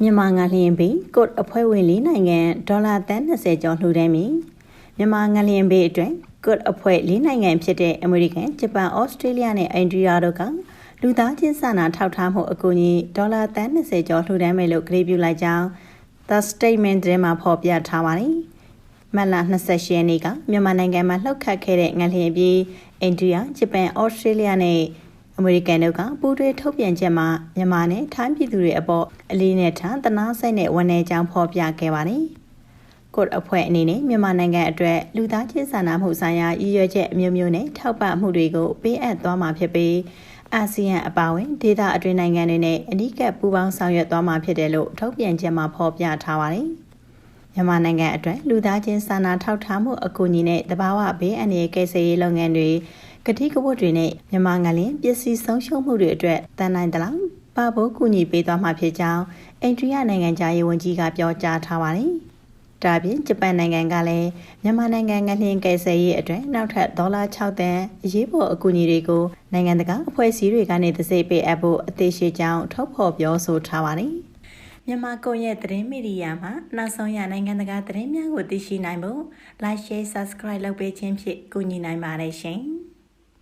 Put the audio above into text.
မြန်မာငလျင်ဘေးကုတ်အဖွဲ့ဝင်၄နိုင်ငံဒေါ်လာတန်း20ကျော်လှူဒန်းပြီးမြန်မာငလျင်ဘေးအတွက်ကုတ်အဖွဲ့၄နိုင်ငံဖြစ်တဲ့အမေရိကန်ဂျပန်ဩစတြေးလျနဲ့အိန္ဒိယတို့ကလူသားချင်းစာနာထောက်ထားမှုအကူအညီဒေါ်လာတန်း20ကျော်လှူဒန်းမယ်လို့ကြေညာပြုလိုက်ကြောင်း The Statement ထဲမှာဖော်ပြထားပါတယ်။မတ်လ28ရက်နေ့ကမြန်မာနိုင်ငံမှာလှုပ်ခတ်ခဲ့တဲ့ငလျင်ပြီးအိန္ဒိယဂျပန်ဩစတြေးလျနဲ့ အမေရိကန်တို့ကပူးတွဲထုတ်ပြန်ချက်မှာမြန်မာနဲ့ထိုင်းပြည်သူတွေအပေါ်အလေးနဲ့ထားတနာစိတ်နဲ့ဝန်내ကြောင်းဖော်ပြခဲ့ပါတယ်။ကို့အဖွဲ့အနေနဲ့မြန်မာနိုင်ငံအတွက်လူသားချင်းစာနာမှုဆိုင်ရာရည်ရွယ်ချက်အမျိုးမျိုးနဲ့ထောက်ပံ့မှုတွေကိုပေးအပ်သွားမှာဖြစ်ပြီးအာဆီယံအပါအဝင်ဒေသအတွင်းနိုင်ငံတွေနဲ့အဓိကပူးပေါင်းဆောင်ရွက်သွားမှာဖြစ်တယ်လို့ထုတ်ပြန်ချက်မှာဖော်ပြထားပါတယ်။မြန်မာနိုင်ငံအတွက်လူသားချင်းစာနာထောက်ထားမှုအကူအညီနဲ့တဘာဝဘေးအန္တရာယ်ကယ်ဆယ်ရေးလုပ်ငန်းတွေ ကတိကဝတ်တွေနဲ့မြန်မာငလင်ပစ္စည်းဆုံးရှုံးမှုတွေအတွက်တန်နိုင်တလောက်ပဖို့ကူညီပေးသွားမှာဖြစ်ကြောင်းအိန္ဒိယနိုင်ငံသားရေးဝန်ကြီးကပြောကြားထားပါတယ်။ဒါပြင်ဂျပန်နိုင်ငံကလည်းမြန်မာနိုင်ငံငလျင်ကယ်ဆယ်ရေးအတွက်နောက်ထပ်ဒေါ်လာ6သန်းအရေးပေါ်အကူအညီတွေကိုနိုင်ငံတကာအဖွဲ့အစည်းတွေကနေသစိပေးအပ်ဖို့အသေးရှိကြောင်းထုတ်ဖော်ပြောဆိုထားပါတယ်။မြန်မာကွန်ရက်သတင်းမီဒီယာမှာနောက်ဆုံးရနိုင်ငံတကာသတင်းများကိုသိရှိနိုင်ဖို့ Like Share Subscribe လုပ်ပေးခြင်းဖြင့်ကူညီနိုင်ပါတယ်ရှင်။